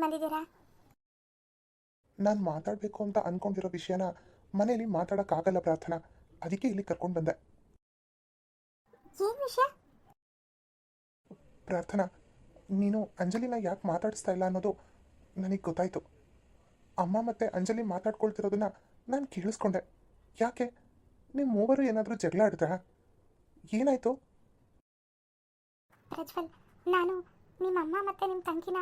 ಬಂದಿದ್ದೀರಾ? ನಾನು ಮಾತಾಡಬೇಕು ಅಂತ ಅನ್ಕೊಂಡಿರೋ ವಿಷಯನ ಮನೇಲಿ ಮಾತಾಡೋಕ್ಕಾಗಲ್ಲ ಪ್ರಾರ್ಥನಾ. ಅದಕ್ಕೆ ಇಲ್ಲಿ ಕರ್ಕೊಂಡು ಬಂದೆ. ಏನು ವಿಷಯ? ಪ್ರಾರ್ಥನಾ ನೀನು ಅಂಜಲಿನ ಯಾಕೆ ಮಾತಾಡಿಸ್ತಾ ಇಲ್ಲ ಅನ್ನೋದು ನನಗೆ ಗೊತ್ತಾಯಿತು. ಅಮ್ಮ ಮತ್ತು ಅಂಜಲಿ ಮಾತಾಡ್ಕೊಳ್ತಿರೋದನ್ನ ನಾನು ಕೇಳಿಸ್ಕೊಂಡೆ. ಯಾಕೆ? ನಿಮ್ಮ ಮೂವರು ಏನಾದರೂ ಜಗಳ ಆಡಿದ್ರಾ? ಏನಾಯಿತು? ಪ್ರಜ್ವಲ್ ನಾನು ನಿಮ್ಮ ಅಮ್ಮ ಮತ್ತೆ ನಿಮ್ಮ ತಂಗಿನ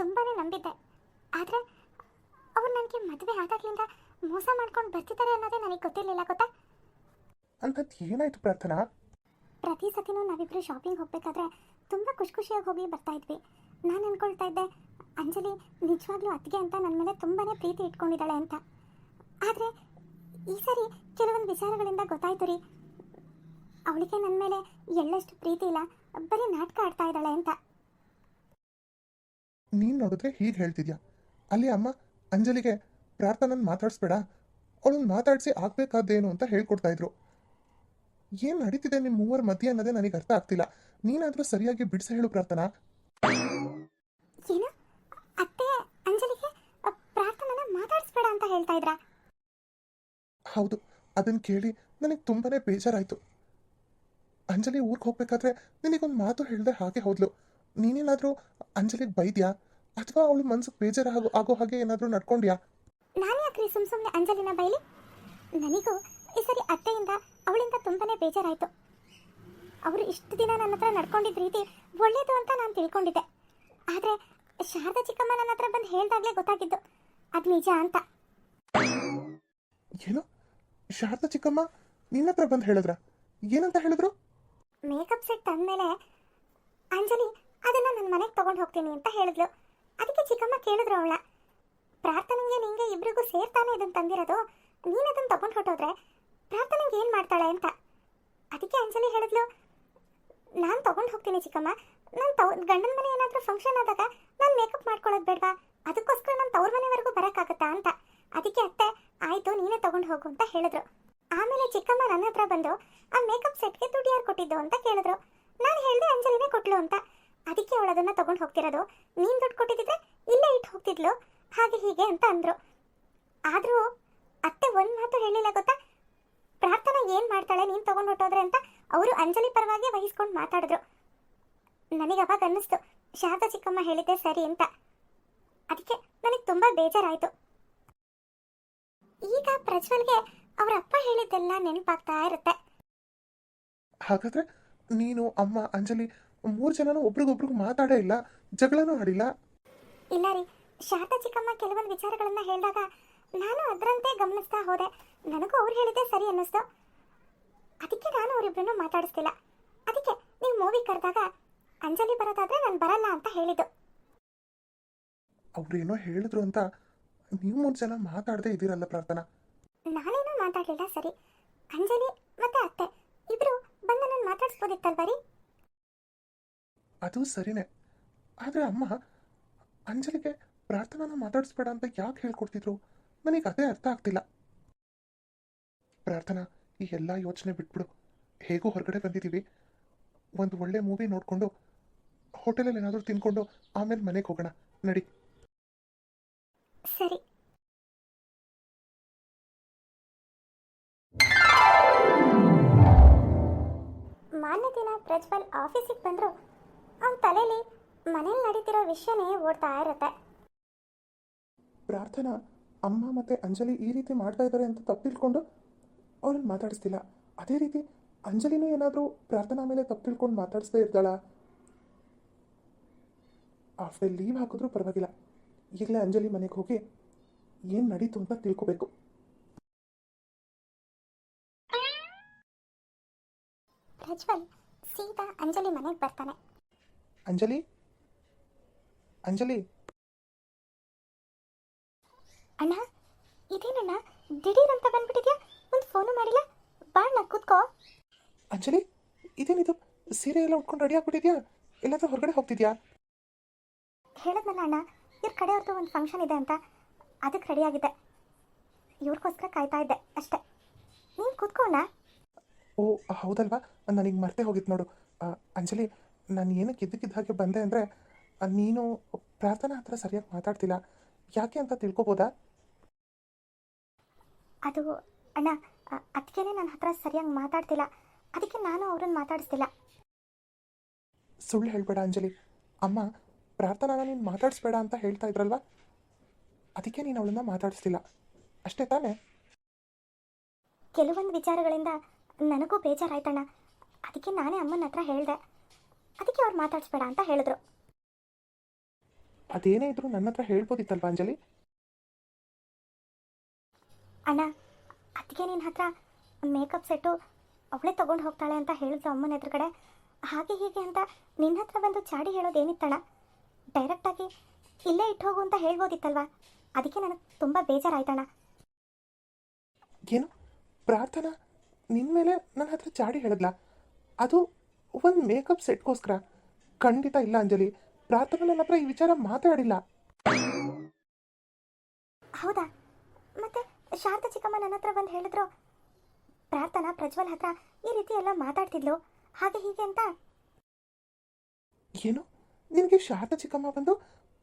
ತುಂಬಾ ನಂಬಿದ್ದೆ. ಆದರೆ ಅವ್ರು ನನಗೆ ಮದುವೆ ಆದಾಗ್ಲಿಂದ ಮೋಸ ಮಾಡ್ಕೊಂಡು ಬರ್ತಿದ್ದಾರೆ ಅನ್ನೋದೇ ನನಗೆ ಗೊತ್ತಿರಲಿಲ್ಲ ಗೊತ್ತಾ? ಅಂಥದ್ದು ಏನಾಯ್ತು ಪ್ರಾರ್ಥನಾ? ಪ್ರತಿ ಸತಿನೂ ನಾವಿಬ್ರು ಶಾಪಿಂಗ್ ಹೋಗ್ಬೇಕಾದ್ರೆ ತುಂಬ ಖುಷಿ ಖುಷಿಯಾಗಿ ಹೋಗಿ ಬರ್ತಾ ಇದ್ವಿ. ನಾನು ಅನ್ಕೊಳ್ತಾ ಇದ್ದೆ ಅಂಜಲಿ ನಿಜವಾಗ್ಲೂ ಅತ್ತಿಗೆ ಅಂತ ನನ್ನ ಮೇಲೆ ತುಂಬಾ ಪ್ರೀತಿ ಇಟ್ಕೊಂಡಿದ್ದಾಳೆ ಅಂತ. ಆದರೆ ಈ ಸರಿ ಕೆಲವೊಂದು ವಿಚಾರಗಳಿಂದ ಗೊತ್ತಾಯ್ತು ರೀ. ಅವಳಿಗೆ ನನ್ನ ಮೇಲೆ ಎಳ್ಳಷ್ಟು ಪ್ರೀತಿ ಇಲ್ಲ ಬರೀ ನಾಟಕ ಆಡ್ತಾ ಇದ್ದಾಳೆ ಅಂತ. ನೀನು ನೋಡಿದ್ರೆ ಹೀಗೆ ಹೇಳ್ತಿದ್ಯಾ? ಅಲ್ಲಿ ಅಮ್ಮ ಅಂಜಲಿಗೆ ಪ್ರಾರ್ಥನನ್ ಮಾತಾಡಿಸ್ಬೇಡ. ಅವಳನ್ನ ಮಾತಾಡಿಸಿ ಆಗ್ಬೇಕಾದ್ದೇನು ಅಂತ ಹೇಳ್ಕೊಡ್ತಾ ಇದ್ರು. ಏನ್ ನಡೀತಿದೆ ನಿಮ್ ಮೂವರ ಮಧ್ಯೆ ಅನ್ನೋದೇ ನನಗೆ ಅರ್ಥ ಆಗ್ತಿಲ್ಲ. ನೀನಾದರೂ ಸರಿಯಾಗಿ ಬಿಡಿಸ ಹೇಳು ಪ್ರಾರ್ಥನಾ. ಹೌದು ಅದನ್ ಕೇಳಿ ನನಗೆ ತುಂಬಾನೇ ಬೇಜಾರಾಯ್ತು. ಅಂಜಲಿ ಊರಿಗೆ ಹೋಗ್ಬೇಕಾದ್ರೆ ನಿನಗೊಂದು ಮಾತು ಹೇಳ್ದೆ ಹಾಗೆ ಹೋದ್ಲು. ನೀನೇನಾದರೂ ಅಂಜಲಿಗೆ ಬೈದ್ಯಾ? ಅಥವಾ ಅವಳು ಮನ್ಸಿಗೆ ಬೇಜಾರ ಆಗೋ ಹಾಗೆ ಏನಾದರೂ ನಡ್ಕೊಂಡ್ಯಾ? ನಾನು ಯಾಕ್ರಿ ಸುಮ್ ಸುಮ್ಮನೆ ಅಂಜಲಿನ ಬೈಲಿ? ನನಗೂ ಈ ಸರಿ ಅತ್ತೆಯಿಂದ ಅವಳಿಂದ ತುಂಬಾನೇ ಬೇಜಾರಾಯಿತು. ಅವರು ಇಷ್ಟು ದಿನ ನನ್ನ ಹತ್ರ ನಡ್ಕೊಂಡಿದ್ದ ರೀತಿ ಒಳ್ಳೇದು ಅಂತ ನಾನು ತಿಳ್ಕೊಂಡಿದ್ದೆ. ಆದರೆ ಶಾರದಾ ಚಿಕ್ಕಮ್ಮ ನನ್ನ ಹತ್ರ ಬಂದು ಹೇಳ್ದಾಗಲೇ ಗೊತ್ತಾಗಿದ್ದು. ಅದು ನಿಜ ಅಂತ. ಏನು? ಶಾರದಾ ಚಿಕ್ಕಮ್ಮ ನಿನ್ನ ಹತ್ರ ಬಂದು ಹೇಳಿದ್ರ? ಏನಂತ ಹೇಳಿದ್ರು? ಮೇಕಪ್ ಸೆಟ್ ತಂದಮೇಲೆ ಅಂಜಲಿ ಅದನ್ನ ನನ್ನ ಮನೆಗೆ ತಗೊಂಡು ಹೋಗ್ತೀನಿ ಅಂತ ಹೇಳಿದ್ಲು. ಅದಕ್ಕೆ ಚಿಕ್ಕಮ್ಮ ಕೇಳಿದ್ರು ಅವಳ, ಪ್ರಾರ್ಥನೆಗೆ ನಿಂಗೆ ಇಬ್ರಿಗೂ ಸೇರ್ತಾನೆ ಇದನ್ನ ತಂದಿರೋದು? ನೀನು ಅದನ್ನ ತಗೊಂಡು ಹೊಟ್ಟೋದ್ರೆ ಪ್ರಾರ್ಥನೆಗೆ ಏನು ಮಾಡ್ತಾಳೆ ಅಂತ? ಅದಕ್ಕೆ ಅಂಜಲಿ ಹೇಳಿದ್ಲು, ನಾನು ತಗೊಂಡು ಹೋಗ್ತೀನಿ ಚಿಕ್ಕಮ್ಮ. ನಾನು ತವ್, ಗಂಡನ ಮನೆ ಏನಾದರೂ ಫಂಕ್ಷನ್ ಆದಾಗ ನಾನು ಮೇಕಪ್ ಮಾಡ್ಕೊಳ್ಳೋದು ಬೇಡವಾ? ಅದಕ್ಕೋಸ್ಕರ ನಾನು ತವ್ರ ಮನೆವರೆಗೂ ಬರೋಕ್ಕಾಗತ್ತಾ ಅಂತ? ಅದಕ್ಕೆ ಅತ್ತೆ, ಆಯಿತು, ನೀನೇ ತಗೊಂಡು ಹೋಗು ಅಂತ ಹೇಳಿದ್ರು. ಆಮೇಲೆ ಚಿಕ್ಕಮ್ಮ ನನ್ನ ಹತ್ರ ಬಂದು ಆ ಮೇಕಪ್ ಸೆಟ್ಗೆ ದುಡ್ಡು ಯಾರು ಕೊಟ್ಟಿದ್ದು ಅಂತ ಕೇಳಿದ್ರು. ನಾನು ಹೇಳಿದೆ ಅಂಜಲಿನೇ ಕೊಟ್ಲು ಅಂತ. ಅದಕ್ಕೆ ಅವಳು ತಗೊಂಡು ಹೋಗ್ತಿರೋದು. ನೀನು ದುಡ್ಡು ಕೊಟ್ಟಿದ್ದಿದ್ರೆ ಇಲ್ಲೇ ಇಟ್ಟು ಹೋಗ್ತಿದ್ಲು. ಹಾಗೆ ಹೀಗೆ ಅಂತ ಅಂದ್ರು. ಆದರೂ ಅತ್ತೆ ಒಂದು ಮಾತು ಹೇಳಿಲ್ಲ ಗೊತ್ತಾ? ಪ್ರಾರ್ಥನಾ ಏನು ಮಾಡ್ತಾಳೆ, ನೀನು ತಗೊಂಡು ಹೊಟ್ಟೋದ್ರೆ ಅಂತ ಅವರು ಅಂಜಲಿ ಪರವಾಗಿ ವಹಿಸ್ಕೊಂಡು ಮಾತಾಡಿದ್ರು. ನನಗೆ ಅವಾಗ ಅನ್ನಿಸ್ತು, ಶಾರದಾ ಚಿಕ್ಕಮ್ಮ ಹೇಳಿದ್ದೆ ಸರಿ ಅಂತ. ಅದಕ್ಕೆ ನನಗೆ ತುಂಬ ಬೇಜಾರಾಯಿತು. ಈಗ ಪ್ರಜ್ವಲ್ಗೆ ಅವರ ಅಪ್ಪ ಹೇಳಿದ್ದೆಲ್ಲ ನೆನಪಾಗ್ತಾ ಇರುತ್ತೆ. ಹಾಗಾದ್ರೆ ನೀನು, ಅಮ್ಮ, ಅಂಜಲಿ ಮೂರು ಜನನೂ ಒಬ್ರಿಗೊಬ್ರಿಗೂ ಮಾತಾಡೇ ಇಲ್ಲ ಜಗಳನೂ ಆಡಿಲ್ಲ. ಇಲ್ಲ ರೀ ಶಾರದಾ ಚಿಕ್ಕಮ್ಮ ಕೆಲವೊಂದು ವಿಚಾರಗಳನ್ನ ಹೇಳಿದಾಗ ನಾನು ಅದರಂತೆ ಗಮನಿಸ್ತಾ ಹೋದೆ. ನನಗೂ ಅವ್ರು ಹೇಳಿದ್ದೆ ಸರಿ ಅನ್ನಿಸ್ತು. ಅದಕ್ಕೆ ನಾನು ಅವರಿಬ್ಬರನ್ನು ಮಾತಾಡಿಸ್ತಿಲ್ಲ. ಅದಕ್ಕೆ ನೀವು ಮೂವಿ ಕರೆದಾಗ ಅಂಜಲಿ ಬರೋದಾದ್ರೆ ನಾನು ಬರಲ್ಲ ಅಂತ ಹೇಳಿದ್ದು. ಅವ್ರೇನೋ ಹೇಳಿದ್ರು ಅಂತ ನೀವು ಮೂರು ಜನ ಮಾತಾಡದೆ ಇದ್ದೀರಲ್ಲ ಪ್ರಾರ್ಥನಾ? ನಾನೇನೂ ಮಾತಾಡಲಿಲ್ಲ ಸರಿ. ಅಂಜಲಿ ಮತ್ತೆ ಅತ್ತೆ ಇಬ್ರು ಬಂದು ನಾನು ಮಾತಾಡಿಸ್ಬೋದಿತ್ತಲ್ವ ರೀ? ಅದು ಸರಿನೇ. ಆದರೆ ಅಮ್ಮ, ಅಂಜಲಿಗೆ ಪ್ರಾರ್ಥನಾನ ಮಾತಾಡಿಸ್ಬೇಡ ಅಂತ ಯಾಕೆ ಹೇಳ್ಕೊಡ್ತಿದ್ರು? ನನಗೆ ಅದೇ ಅರ್ಥ ಆಗ್ತಿಲ್ಲ. ಪ್ರಾರ್ಥನಾ, ಈ ಎಲ್ಲ ಯೋಚನೆ ಬಿಟ್ಬಿಡು. ಹೇಗೂ ಹೊರಗಡೆ ಬಂದಿದ್ದೀವಿ ಒಂದು ಒಳ್ಳೆ ಮೂವಿ ನೋಡಿಕೊಂಡು ಹೋಟೆಲಲ್ಲಿ ಏನಾದರೂ ತಿನ್ಕೊಂಡು ಆಮೇಲೆ ಮನೆಗೆ ಹೋಗೋಣ. ನಡಿ. ಸರಿ. ಮಾನ್ಯ ದಿನ, ಪ್ರಜ್ವಲ್ ಆಫೀಸಿಗೆ ಬಂದರು. ಅವನ ತಲೆಯಲ್ಲಿ ಮನೇಲಿ ನಡೀತಿರೋ ವಿಷಯನೇ ಓಡ್ತಾ ಇರುತ್ತೆ. ಪ್ರಾರ್ಥನಾ ಅಮ್ಮ ಮತ್ತು ಅಂಜಲಿ ಈ ರೀತಿ ಮಾಡ್ತಾ ಇದ್ದಾರೆ ಅಂತ ತಪ್ಪು ತಿಳ್ಕೊಂಡು ಅವ್ರನ್ನ ಮಾತಾಡಿಸ್ತಿಲ್ಲ. ಅದೇ ರೀತಿ ಅಂಜಲಿನೂ ಏನಾದರೂ ಪ್ರಾರ್ಥನಾ ಮೇಲೆ ತಪ್ಪು ತಿಳ್ಕೊಂಡು ಮಾತಾಡಿಸ್ತಾ ಇರ್ತಾಳ? ಆಫ್ಟರ್ ಲೀವ್ ಹಾಕಿದ್ರೂ ಪರವಾಗಿಲ್ಲ. ಈಗಲೇ ಅಂಜಲಿ ಮನೆಗೆ ಹೋಗಿ ಏನು ನಡೀತು ಅಂತ ತಿಳ್ಕೊಬೇಕು. ಪ್ರಜ್ವಲ್ ಸೀದಾ ಅಂಜಲಿ ಮನೆಗೆ ಬರ್ತಾನೆ. ಅಂಜಲಿ? ಅಂಜಲಿ? ಅಣ್ಣ ಇದೇನಣ್ಣ? ದಿಢೀರ್ ಅಂತ ಬಂದ್ಬಿಟ್ಟಿದ್ಯಾ? ಒಂದು ಫೋನು ಮಾಡಿಲ್ಲ? ಬಾಣ್ಣ ಕೂತ್ಕೋ. ಅಂಜಲಿ ಇದೇನಿದು? ಸೀರೆ ಎಲ್ಲ ಉಟ್ಕೊಂಡು ರೆಡಿ ಆಗ್ಬಿಟ್ಟಿದ್ಯಾ? ಎಲ್ಲಾದ್ರೂ ಹೊರಗಡೆ ಹೋಗ್ತಿದ್ಯಾ? ಹೇಳಿದ್ನಲ್ಲ ಅಣ್ಣ ಇವ್ರ ಕಡೆಯವ್ರದ್ದು ಒಂದು ಫಂಕ್ಷನ್ ಇದೆ ಅಂತ. ಅದಕ್ಕೆ ರೆಡಿ ಆಗಿದ್ದೆ. ಇವ್ರಿಗೋಸ್ಕರ ಕಾಯ್ತಾ ಇದ್ದೆ ಅಷ್ಟೇ. ನೀನು ಕೂತ್ಕೋ ಅಣ್ಣ. ಓ ಹೌದಲ್ವಾ? ನನಗೆ ಮರ್ತೆ ಹೋಗಿತ್ತು ನೋಡು. ಅಂಜಲಿ ನಾನು ಏನಕ್ಕೆ ಇದ್ದಕ್ಕಿದ್ದ ಹಾಗೆ ಬಂದೆ ಅಂದರೆ ನೀನು ಪ್ರಾರ್ಥನಾ ಹತ್ರ ಸರಿಯಾಗಿ ಮಾತಾಡ್ತಿಲ್ಲ. ಯಾಕೆ ಅಂತ ತಿಳ್ಕೊಬೋದಾ? ಅದು ಅಣ್ಣ ಅದಕ್ಕೇನೆ ನನ್ನ ಹತ್ರ ಸರಿಯಾಗಿ ಮಾತಾಡ್ತಿಲ್ಲ. ಅದಕ್ಕೆ ನಾನು ಅವ್ರನ್ನ ಮಾತಾಡಿಸ್ತಿಲ್ಲ. ಸುಳ್ಳು ಹೇಳ್ಬೇಡ ಅಂಜಲಿ. ಅಮ್ಮ ಪ್ರಾರ್ಥನಾನ ನೀನು ಮಾತಾಡಿಸ್ಬೇಡ ಅಂತ ಹೇಳ್ತಾ ಇದ್ರಲ್ವಾ? ಅದಕ್ಕೆ ನೀನು ಅವಳನ್ನ ಮಾತಾಡಿಸ್ತಿಲ್ಲ. ಅಷ್ಟೇ ತಾನೇ? ಕೆಲವೊಂದು ವಿಚಾರಗಳಿಂದ ನನಗೂ ಬೇಜಾರಾಯ್ತಣ್ಣ. ಅದಕ್ಕೆ ನಾನೇ ಅಮ್ಮನ ಹತ್ರ ಹೇಳಿದೆ. ಅದಕ್ಕೆ ಅವ್ರು ಮಾತಾಡಿಸ್ಬೇಡ ಅಂತ ಹೇಳಿದ್ರು. ಅದೇನೇ ಇದ್ರು ನನ್ನ ಹತ್ರ ಹೇಳ್ಬೋದಿತ್ತಲ್ವಾ ಅಂಜಲಿ? ಅಣ್ಣ ಅದಕ್ಕೆ ನಿನ್ನ ಹತ್ರ ಮೇಕಪ್ ಸೆಟ್ಟು ಅವಳೇ ತಗೊಂಡು ಹೋಗ್ತಾಳೆ ಅಂತ ಹೇಳಿದ್ರು ಅಮ್ಮನ ಎದುರುಗಡೆ. ಹಾಗೆ ಹೀಗೆ ಅಂತ ನಿನ್ನ ಹತ್ರ ಬಂದು ಚಾಡಿ ಹೇಳೋದೇನಿತ್ತಣ್ಣ? ಡೈರೆಕ್ಟಾಗಿ ಇಲ್ಲೇ ಇಟ್ಟು ಹೋಗು ಅಂತ ಹೇಳ್ಬೋದಿತ್ತಲ್ವಾ? ಅದಕ್ಕೆ ನನಗೆ ತುಂಬ ಬೇಜಾರಾಯ್ತಣ್ಣ. ಏನು? ಪ್ರಾರ್ಥನಾ? ನಿನ್ನ ಮೇಲೆ ನನ್ನ ಹತ್ರ ಚಾಡಿ ಹೇಳಿದ್ಲಾ? ಅದು ಒಂದು ಮೇಕಪ್ ಸೆಟ್ಗೋಸ್ಕರ ಖಂಡಿತ ಇಲ್ಲ ಅಂಜಲಿ. ಪ್ರಾರ್ಥನಾ ನನ್ನ ಹತ್ರ ಈ ವಿಚಾರ ಮಾತಾಡಿಲ್ಲ. ಹೌದಾ? ಮತ್ತೆ ಶಾರದಾ ಚಿಕ್ಕಮ್ಮ ನನ್ನ ಹತ್ರ ಬಂದು ಹೇಳಿದ್ರು ಪ್ರಾರ್ಥನಾ ಪ್ರಜ್ವಲ್ ಹತ್ರ ಈ ರೀತಿ ಎಲ್ಲ ಮಾತಾಡ್ತಿದ್ಲು. ಹಾಗೆ ಹೀಗೆ ಅಂತ? ಏನು? ನಿನಗೆ ಶಾರದಾ ಚಿಕ್ಕಮ್ಮ ಬಂದು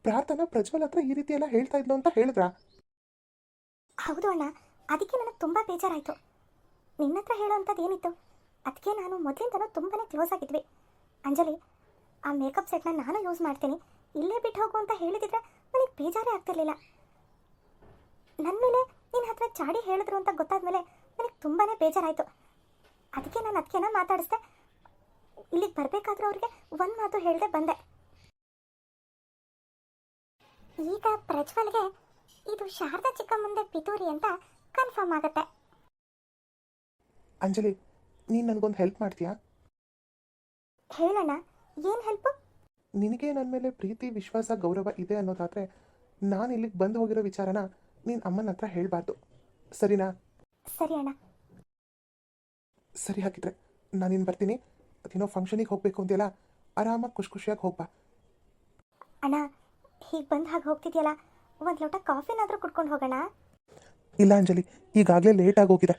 ಪ್ರಾರ್ಥನಾ ಪ್ರಜ್ವಲ್ ಹತ್ರ ಈ ರೀತಿ ಎಲ್ಲ ಹೇಳ್ತಾ ಇದ್ಲು ಅಂತ ಹೇಳಿದ್ರಾ? ಹೌದು ಅಣ್ಣ ಅದಕ್ಕೆ ನನಗೆ ತುಂಬ ಬೇಜಾರಾಯಿತು. ನಿನ್ನ ಹತ್ರ ಹೇಳೋವಂಥದ್ದು ಏನಿತ್ತು? ಅದಕ್ಕೆ ನಾನು ಮೊದಲಿಂದನೂ ತುಂಬಾ ಕ್ಲೋಸ್ ಆಗಿದ್ವಿ. ಅಂಜಲಿ, ಆ ಮೇಕಪ್ ಸೆಟ್ನ ನಾನು ಯೂಸ್ ಮಾಡ್ತೀನಿ. ಇಲ್ಲೇ ಬಿಟ್ಟು ಹೋಗು ಅಂತ ಹೇಳಿದಿದ್ರೆ ನನಗೆ ಬೇಜಾರೇ ಆಗ್ತಿರ್ಲಿಲ್ಲ. ನನ್ನ ಮೇಲೆ ನಿನ್ನ ಹತ್ರ ಚಾಡಿ ಹೇಳಿದ್ರು ಅಂತ ಗೊತ್ತಾದ್ಮೇಲೆ ನನಗೆ ತುಂಬಾ ಬೇಜಾರಾಯಿತು. ಅದಕ್ಕೆ ನಾನು ಅದಕ್ಕೆನ ಮಾತಾಡಿಸ್ದೆ. ಇಲ್ಲಿಗೆ ಬರಬೇಕಾದ್ರೂ ಅವ್ರಿಗೆ ಒಂದು ಮಾತು ಹೇಳದೆ ಬಂದೆ. ಈಗ ಪ್ರಜ್ವಲ್ಗೆ ಇದು ಶಾರದಾ ಚಿಕ್ಕಮ್ಮಂದೆ ಪಿತೂರಿ ಅಂತ ಕನ್ಫರ್ಮ್ ಆಗುತ್ತೆ. ಅಂಜಲಿ ನೀನು ನನಗೊಂದು ಹೆಲ್ಪ್ ಮಾಡ್ತೀಯಾ? ಹೇಳೋಣ ಏನು ಹೆಲ್ಪ್ ನಿನಗೆ ನನ್ನ ಮೇಲೆ ಪ್ರೀತಿ ವಿಶ್ವಾಸ ಗೌರವ ಇದೆ ಅನ್ನೋದಾದರೆ ನಾನು ಇಲ್ಲಿಗೆ ಬಂದು ಹೋಗಿರೋ ವಿಚಾರನ ನೀನು ಅಮ್ಮನ ಹತ್ರ ಹೇಳಬಾರ್ದು. ಸರಿನಾ? ಸರಿ ಅಣ್ಣ. ಸರಿ ಹಾಗಿದ್ರೆ ನಾನಿನ್ನು ಬರ್ತೀನಿ. ಅದೇನೋ ಫಂಕ್ಷನಿಗೆ ಹೋಗಬೇಕು ಅಂತೆಲ್ಲ ಆರಾಮಾಗಿ ಖುಷಿ ಖುಷಿಯಾಗಿ ಹೋಗ್ಬಾ. ಅಣ್ಣ ಹೀಗೆ ಬಂದು ಹಾಗೆ ಹೋಗ್ತಿದ್ಯಲ್ಲ ಒಂದು ಲೋಟ ಕಾಫಿನಾದರೂ ಕುಡ್ಕೊಂಡು ಹೋಗೋಣ ಇಲ್ಲ ಅಂಜಲಿ ಈಗಾಗಲೇ ಲೇಟಾಗಿ ಹೋಗಿದೆ.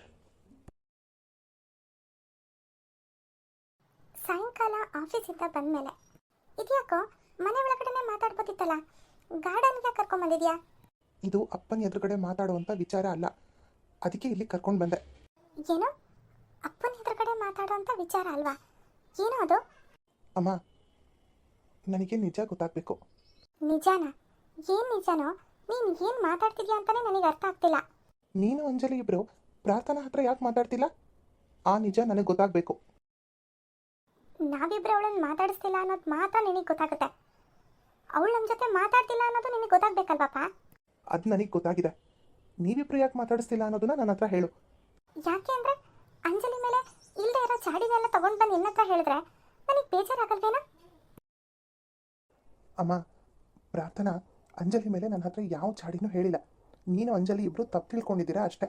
ಸಾಯಂಕಾಲ ಆಫೀಸಿಂದ ಬಂದಮೇಲೆ. ಇದ್ಯಾಕೋ? ಮನೆ ಒಳಗಡೆನೆ ಮಾತಾಡ್ಬೋದಿತ್ತಲ್ಲ? ಗಾರ್ಡನ್ಗೆ ಕರ್ಕೊಂಬಂದಿದ್ಯಾ ಇದು ಅಪ್ಪನ ಎದುರುಗಡೆ ಮಾತಾಡುವಂಥ ವಿಚಾರ ಅಲ್ಲ. ಅದಕ್ಕೆ ಇಲ್ಲಿ ಕರ್ಕೊಂಡು ಬಂದೆ. ಏನು? ಅಪ್ಪನ ಎದುರುಗಡೆ ಮಾತಾಡುವಂತ ವಿಚಾರ ಅಲ್ವಾ? ಏನೋ ಅದು? ಅಮ್ಮ ನನಗೆ ನಿಜ ಗೊತ್ತಾಗಬೇಕು. ನಿಜಾನ? ಏನ್ ನಿಜಾನೋ? ನೀನು ಏನು ಮಾತಾಡ್ತಿದ್ಯಾ ಅಂತಾನೆ ನನಗೆ ಅರ್ಥ ಆಗ್ತಿಲ್ಲ. ನೀನು ಅಂಜಲಿ ಇಬ್ರು ಪ್ರಾರ್ಥನಾ ಹತ್ರ ಯಾಕೆ ಮಾತಾಡ್ತಿಲ್ಲ? ಆ ನಿಜ ನನಗೆ ಗೊತ್ತಾಗಬೇಕು. ನಾವಿಬ್ರು ಅವಳನ್ನು ಮಾತಾಡಿಸ್ತಿಲ್ಲ ಅನ್ನೋದು ಮಾತ್ರ ನಿನಗೆ ಗೊತ್ತಾಗುತ್ತೆ. ಅವಳು ನಮ್ಮ ಜೊತೆ ಮಾತಾಡ್ತಿಲ್ಲ ಅನ್ನೋದು ನಿನಗೆ ಗೊತ್ತಾಗ್ಬೇಕಲ್ವಾಪ್ಪ ಅದು ನನಗೆ ಗೊತ್ತಾಗಿದೆ. ನೀವಿಬ್ಬರು ಯಾಕೆ ಮಾತಾಡಿಸ್ತಿಲ್ಲ ಅನ್ನೋದನ್ನ ನನ್ನ ಹತ್ರ ಹೇಳು. ಯಾಕೆ ಅಂದ್ರೆ ಅಂಜಲಿ ಮೇಲೆ ಇಲ್ಲದೆ ಇರೋ ಚಾಡಿನೆಲ್ಲ ತಗೊಂಡು ಬಂದು ನಿನ್ನ ಹತ್ರ ಹೇಳಿದ್ರೆ ನನಗೆ ಬೇಜಾರಾಗಲ್ವೇನ? ಅಮ್ಮ ಪ್ರಾರ್ಥನಾ ಅಂಜಲಿ ಮೇಲೆ ನನ್ನ ಹತ್ರ ಯಾವ ಚಾಡಿನೂ ಹೇಳಿಲ್ಲ. ನೀನು ಅಂಜಲಿ ಇಬ್ಬರು ತಪ್ಪು ತಿಳ್ಕೊಂಡಿದ್ದೀರಾ ಅಷ್ಟೇ.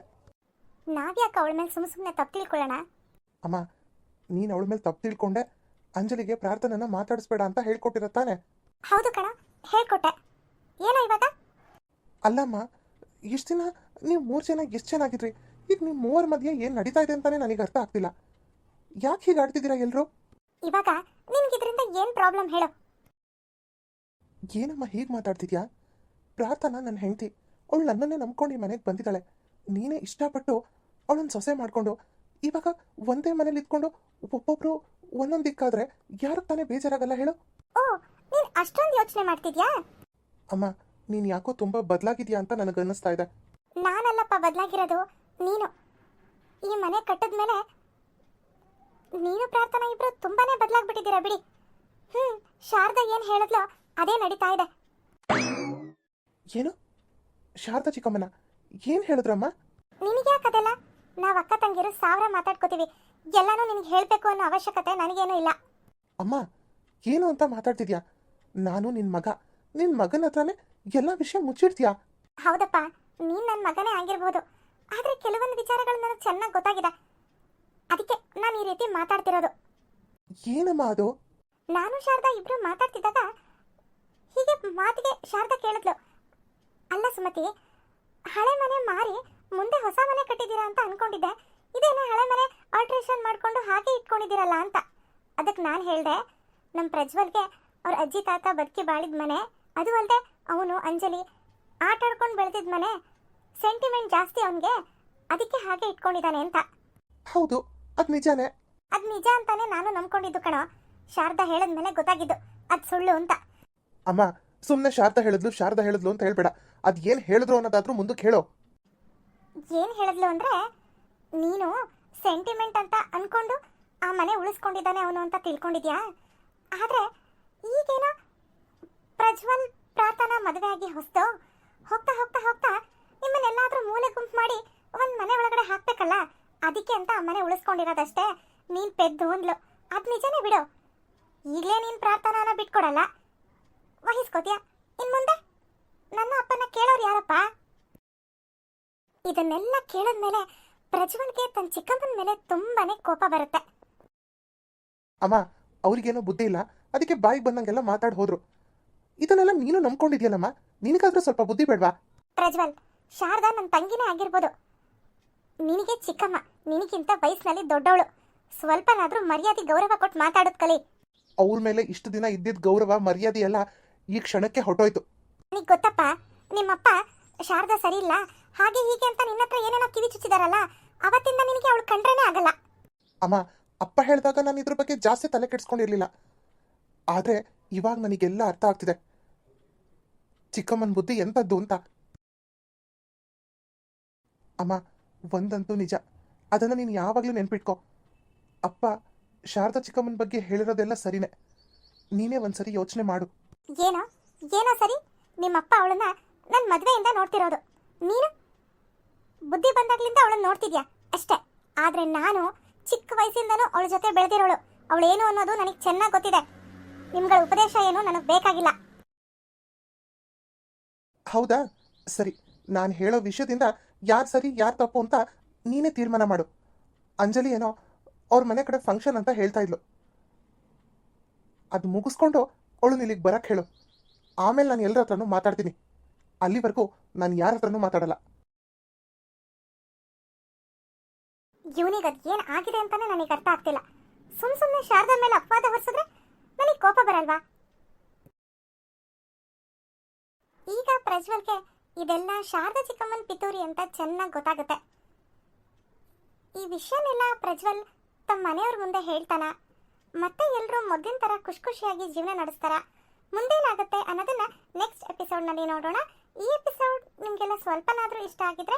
ನಾವ್ಯಾಕೆ ಅವಳ ಮೇಲೆ ಸುಮ್ಮ ಸುಮ್ಮನೆ ತಪ್ಪು ತಿಳ್ಕೊಳ್ಳೋಣ? ಅಮ್ಮ ನೀನು ಅವಳ ಮೇಲೆ ತಪ್ಪು ತಿಳ್ಕೊಂಡೆ ಅಂಜಲಿಗೆ ಪ್ರಾರ್ಥನೆನ ಮಾತಾಡಿಸ್ಬೇಡ ಅಂತ ಹೇಳ್ಕೊಟ್ಟಿರೋ ತಾನೆ. ಹೌದು ಕಣ ಹೇಳ್ಕೊಟ್ಟೆ. ಏನೋ ಇವಾಗ? ಅಲ್ಲಮ್ಮ ಇಷ್ಟು ದಿನ ನೀವು ಮೂರು ಜನ ಎಷ್ಟು ಚೆನ್ನಾಗಿದ್ರಿ ಈಗ ನಿಮ್ಮ ಮೂವರ ಮಧ್ಯೆ ಏನು ನಡೀತಾ ಇದೆ ಅಂತಾನೆ ನನಗೆ ಅರ್ಥ ಆಗ್ತಿಲ್ಲ. ಯಾಕೆ ಹೀಗೆ ಆಡ್ತಿದ್ದೀರಾ ಎಲ್ಲರೂ ಇವಾಗ ನಿಮ್ಗೆ ಇದರಿಂದ ಏನು ಪ್ರಾಬ್ಲಮ್ ಹೇಳು. ಏನಮ್ಮ ಹೀಗೆ ಮಾತಾಡ್ತಿದ್ಯಾ? ಪ್ರಾರ್ಥನಾ ನನ್ನ ಹೆಂಡತಿ. ಅವಳು ನನ್ನನ್ನೇ ನಂಬ್ಕೊಂಡು ಈ ಮನೆಗೆ ಬಂದಿದ್ದಾಳೆ. ನೀನೇ ಇಷ್ಟಪಟ್ಟು ಅವಳನ್ನ ಸೊಸೆ ಮಾಡಿಕೊಂಡು ಇವಾಗ ಒಂದೇ ಮನೇಲಿ ಇದ್ಕೊಂಡು ಒಬ್ಬೊಬ್ರು ಒಂದೊಂದು ದಿಕ್ಕಾದ್ರೆ ಯಾರು ತಾನೇ ಬೇಜಾರಾಗಲ್ಲ ಹೇಳು? ಓ ನೀನ್ ಅಷ್ಟೊಂದು ಯೋಚನೆ ಮಾಡ್ತಿದ್ಯಾ? ಅಮ್ಮ ನೀನ್ ಯಾಕೋ ತುಂಬಾ ಬದಲಾಗಿದ್ಯಾ ಅಂತ ನನಗೆ ಅನ್ನಿಸ್ತಾ ಇದೆ. ನಾನಲ್ಲಪ್ಪ ಬದಲಾಗಿರೋದು ನೀನು. ಈ ಮನೆ ಕಟ್ಟಿದ್ಮೇಲೆ ನೀನು ಪ್ರಾರ್ಥನಾ ಇಬ್ರು ತುಂಬಾನೇ ಬದಲಾಗ್ಬಿಟ್ಟಿದ್ದೀರಾ ಬಿಡಿ. ಹ್ಮ್ ಶಾರದಾ ಏನು ಹೇಳಿದ್ಲೋ ಅದೇ ನಡೀತಾ ಇದೆ. ಏನು? ಶಾರದಾ ಚಿಕ್ಕಮ್ಮನ ಏನು ಹೇಳಿದ್ರಮ್ಮ? ನಿನಗೆ ಯಾಕದೆಲ್ಲ ನಾವು ಅಕ್ಕ ತಂಗಿರು ಸಾವಿರ ಮಾತಾಡ್ಕೋತೀವಿ. ಎಲ್ಲಾನು ನಿನಗೆ ಹೇಳಬೇಕು ಅನ್ನೋ ಅವಶ್ಯಕತೆ ನನಗೇನು ಇಲ್ಲ. ಅಮ್ಮ ಏನು ಅಂತ ಮಾತಾಡ್ತಿದ್ಯಾ? ನಾನು ನಿನ್ನ ಮಗ. ನಿನ್ನ ಮಗನ ಹತ್ರನೇ ಎಲ್ಲ ವಿಷಯ ಮುಚ್ಚಿಡ್ತೀಯಾ? ಹೌದಪ್ಪ ನೀನ್ ನನ್ನ ಮಗನೇ ಆಗಿರ್ಬೋದು. ಆದ್ರೆ ಕೆಲವೊಂದು ವಿಚಾರಗಳು ನನಗೆ ಚೆನ್ನಾಗಿ ಗೊತ್ತಾಗಿದೆ. ಅದಕ್ಕೆ ನಾನು ಈ ರೀತಿ ಮಾತಾಡ್ತಿರೋದು. ಏನಮ್ಮ ಅದು? ನಾನು ಶಾರದಾ ಇಬ್ರು ಮಾತಾಡ್ತಿದ್ದಾಗ ಹೀಗೆ ಮಾತಿಗೆ ಶಾರದಾ ಕೇಳಿದ್ಲು. ಅಲ್ಲ ಸುಮತಿ ಹಳೆ ಮನೆ ಮಾರಿ ಮುಂದೆ ಹೊಸ ಮನೆ ಕಟ್ಟಿದ್ದೀರಾ ಅಂತ ಅನ್ಕೊಂಡಿದ್ದೆ. ಇದೇನೇ ಹಳೆ ಮನೆ ಆಲ್ಟ್ರೇಷನ್ ಮಾಡ್ಕೊಂಡು ಹಾಗೆ ಇಟ್ಕೊಂಡಿದ್ದೀರಲ್ಲ ಅಂತ. ಅದಕ್ಕೆ ನಾನು ಹೇಳಿದೆ ನಮ್ಮ ಪ್ರಜ್ವಲ್ಗೆ ಅವ್ರ ಅಜ್ಜಿ ತಾತ ಬದುಕಿ ಬಾಳಿದ ಮನೆ ಅದು ಅಲ್ಲದೆ ಅವನು ಅಂಜಲಿ ಆಟ ಆಡ್ಕೊಂಡು ಬೆಳೆದಿದ್ದ ಮನೆ ಸೆಂಟಿಮೆಂಟ್ ಜಾಸ್ತಿ ಅವನಿಗೆ ಅದಕ್ಕೆ ಹಾಗೆ ಇಟ್ಕೊಂಡಿದ್ದಾನೆ ಅಂತ. ಹೌದು ಅದು ನಿಜಾನೇ. ಅದು ನಿಜ ಅಂತಾನೆ ನಾನು ನಂಬ್ಕೊಂಡಿದ್ದು ಕಣೋ. ಶಾರದಾ ಹೇಳಿದ್ಮೇಲೆ ಗೊತ್ತಾಗಿದ್ದು ಅದು ಸುಳ್ಳು ಅಂತ. ಅಮ್ಮ ಸುಮ್ಮನೆ ಶಾರದಾ ಹೇಳಿದ್ಲು ಶಾರದಾ ಹೇಳಿದ್ಲು ಅಂತ ಹೇಳ್ಬೇಡ. ಅದು ಏನು ಹೇಳಿದ್ರು ಅನ್ನೋದಾದ್ರೂ ಮುಂದಕ್ಕೆ ಹೇಳೋ. ಏನು ಹೇಳಿದ್ಲು ಅಂದ್ರೆ, ನೀನು ಸೆಂಟಿಮೆಂಟ್ ಅಂತ ಅನ್ಕೊಂಡು ಆ ಮನೆ ಉಳಿಸ್ಕೊಂಡಿದ್ದಾನೆ ಅವನು ಅಂತ ತಿಳ್ಕೊಂಡಿದ್ಯಾ? ಆದ್ರೆ ಈಗೇನ ಪ್ರಜ್ವಲ್ ಪ್ರಾರ್ಥನಾ ಮದುವೆ ಆಗಿ ಹೊಸ್ತು. ಹೋಗ್ತಾ ಹೋಗ್ತಾ ಹೋಗ್ತಾ ನಿಮ್ಮನ್ನೆಲ್ಲಾದ್ರೂ ಮೂಲೆ ಗುಂಪು ಮಾಡಿ ಒಂದ್ ಮನೆ ಒಳಗಡೆ ಹಾಕ್ಬೇಕಲ್ಲ? ಅದಕ್ಕೆ ಅಂತ ಆ ಮನೆ ಉಳಿಸ್ಕೊಂಡಿರೋದಷ್ಟೇ. ನೀನ್ ಪೆದ್ದು ಅಂದ್ಲು. ಅದ್ ನಿಜನೇ ಬಿಡು. ಈಗಲೇ ನೀನ್ ಪ್ರಾರ್ಥನಾನ ಬಿಟ್ಕೊಡಲ್ಲ. ವಹಿಸ್ಕೋತೀಯ? ಇನ್ ಮುಂದೆ? ನನ್ನ ಅಪ್ಪನ ಕೇಳೋರು ಯಾರಪ್ಪ? ಇದನ್ನೆಲ್ಲ ಕೇಳಿದ್ಮೇಲೆ ಪ್ರಜ್ವಲ್ಗೆ ತನ್ನ ಚಿಕ್ಕಮ್ಮನ ಮೇಲೆ ತುಂಬಾನೇ ಕೋಪ ಬರುತ್ತೆ. ಅಮ್ಮ ಅವ್ರಿಗೇನೋ ಬುದ್ಧಿ ಇಲ್ಲ. ಅದಕ್ಕೆ ಬಾಯಿಗೆ ಬಂದಂಗೆಲ್ಲ ಮಾತಾಡ್ ಹೋದ್ರು. ಇದನ್ನೆಲ್ಲ ನೀನು ನಂಬ್ಕೊಂಡಿದ್ಯಲ್ಲಮ್ಮ? ನಿನಗಾದ್ರೂ ಸ್ವಲ್ಪ ಬುದ್ಧಿ ಬೇಡವಾ? ಪ್ರಜ್ವಲ್ ಶಾರದಾ ನನ್ನ ತಂಗಿನೇ ಆಗಿರ್ಬೋದು. ನಿನಗೆ ಚಿಕ್ಕಮ್ಮ ನಿನಗಿಂತ ವಯಸ್ಸಿನಲ್ಲಿ ದೊಡ್ಡವಳು. ಸ್ವಲ್ಪನಾದ್ರೂ ಮರ್ಯಾದೆ ಗೌರವ ಕೊಟ್ಟು ಮಾತಾಡೋದ್ ಕಲಿ. ಅವ್ರ ಮೇಲೆ ಇಷ್ಟು ದಿನ ಇದ್ದಿದ್ದ ಗೌರವ ಮರ್ಯಾದೆ ಎಲ್ಲ ಈ ಕ್ಷಣಕ್ಕೆ ಹೊಟ್ಟೋಯ್ತು ನಿನಗೆ ಗೊತ್ತಪ್ಪ ನಿಮ್ಮಪ್ಪ ಶಾರದಾ ಸರಿ ಇಲ್ಲ. ಹಾಗೆ ಹೀಗೆ ಅಂತ ನಿನ್ನ ಹತ್ರ ಏನೇನೋ ಕಿವಿ ಚುಚ್ಚಿದಾರಲ್ಲ ಅವತ್ತಿಂದ ನಿನಗೆ ಅವಳು ಕಂಡ್ರೇನೆ ಆಗಲ್ಲ. ಅಮ್ಮ ಅಪ್ಪ ಹೇಳಿದಾಗ ನಾನು ಇದ್ರ ಬಗ್ಗೆ ಜಾಸ್ತಿ ತಲೆ ಕೆಡಿಸ್ಕೊಂಡಿರ್ಲಿಲ್ಲ. ಆದರೆ ಇವಾಗ ನನಗೆಲ್ಲ ಅರ್ಥ ಆಗ್ತಿದೆ. ಚಿಕ್ಕಮ್ಮನ ಬುದ್ಧಿ ಎಂಥದ್ದು ಅಂತ. ಅಮ್ಮ ಒಂದಂತೂ ನಿಜ. ಅದನ್ನು ನೀನು ಯಾವಾಗಲೂ ನೆನ್ಪಿಟ್ಕೋ. ಅಪ್ಪ ಶಾರದಾ ಚಿಕ್ಕಮ್ಮನ ಬಗ್ಗೆ ಹೇಳಿರೋದೆಲ್ಲ ಸರಿನೇ. ನೀನೇ ಒಂದ್ಸರಿ ಯೋಚನೆ ಮಾಡು. ಏನೋ? ಏನೋ ಸರಿ? ನಿಮ್ಮಪ್ಪ ಅವಳನ್ನ ನನ್ನ ಮದುವೆಯಿಂದ ನೋಡ್ತಿರೋದು. ನೀನು? ಬುದ್ಧಿ ಬಂದಾಗ್ಲಿಂದ ಅವಳನ್ನ ನೋಡ್ತಿದ್ಯಾ? ಅಷ್ಟೇ. ಆದ್ರೆ ನಾನು ಚಿಕ್ಕ ವಯಸ್ಸಿಂದನೂ ಅವಳ ಜೊತೆ ಬೆಳೆದಿರೋಳು. ಅವಳೇನು ಅನ್ನೋದು ನನಗೆ ಚೆನ್ನಾಗಿ ಗೊತ್ತಿದೆ. ನಿಮ್ಗಳ ಉಪದೇಶ ಏನು ನನಗೆ ಬೇಕಾಗಿಲ್ಲ. ಹೌದಾ? ಸರಿ, ನಾನು ಹೇಳೋ ವಿಷಯದಿಂದ ಯಾರು ಸರಿ, ಯಾರು ತಪ್ಪು ಅಂತ ನೀನೇ ತೀರ್ಮಾನ ಮಾಡು. ಅಂಜಲಿ ಏನೋ ಅವ್ರ ಮನೆ ಕಡೆ ಫಂಕ್ಷನ್ ಅಂತ ಹೇಳ್ತಾ ಇದ್ಲು. ಅದು ಮುಗಿಸ್ಕೊಂಡು ಅವಳು ಇಲ್ಲಿಗೆ ಬರಕ್ಕೆ ಹೇಳು. ಆಮೇಲೆ ನಾನು ಎಲ್ಲರ ಹತ್ರನೂ ಮಾತಾಡ್ತೀನಿ. ಅಲ್ಲಿವರೆಗೂ ನಾನು ಯಾರ ಹತ್ರನೂ ಮಾತಾಡಲ್ಲ. ಇವನಿಗೆ ಅದು ಏನು ಆಗಿದೆ ಅಂತಾನೆ ನನಗೆ ಅರ್ಥ ಆಗ್ತಿಲ್ಲ. ಸುಮ್ ಸುಮ್ಮನೆ ಶಾರದಾ ಮೇಲೆ ಅಪವಾದ ಹೊರಿಸಿದ್ರೆ ನನಗೆ ಕೋಪ ಬರಲ್ವಾ? ಈಗ ಪ್ರಜ್ವಲ್ಗೆ ಇದೆಲ್ಲ ಶಾರದಾ ಚಿಕ್ಕಮ್ಮನ ಪಿತೂರಿ ಅಂತ ಚೆನ್ನಾಗಿ ಗೊತ್ತಾಗುತ್ತೆ. ಈ ವಿಷಯನೆಲ್ಲ ಪ್ರಜ್ವಲ್ ತಮ್ಮ ಮನೆಯವ್ರ ಮುಂದೆ ಹೇಳ್ತಾನ. ಮತ್ತೆ ಎಲ್ಲರೂ ಮೊದಲಿನ ಥರ ಖುಷಿ ಖುಷಿಯಾಗಿ ಜೀವನ ನಡೆಸ್ತಾರ. ಮುಂದೇನಾಗುತ್ತೆ ಅನ್ನೋದನ್ನ ನೆಕ್ಸ್ಟ್ ಎಪಿಸೋಡ್ನಲ್ಲಿ ನೋಡೋಣ. ಈ ಎಪಿಸೋಡ್ ನಿಮಗೆಲ್ಲ ಸ್ವಲ್ಪನಾದರೂ ಇಷ್ಟ ಆಗಿದ್ರೆ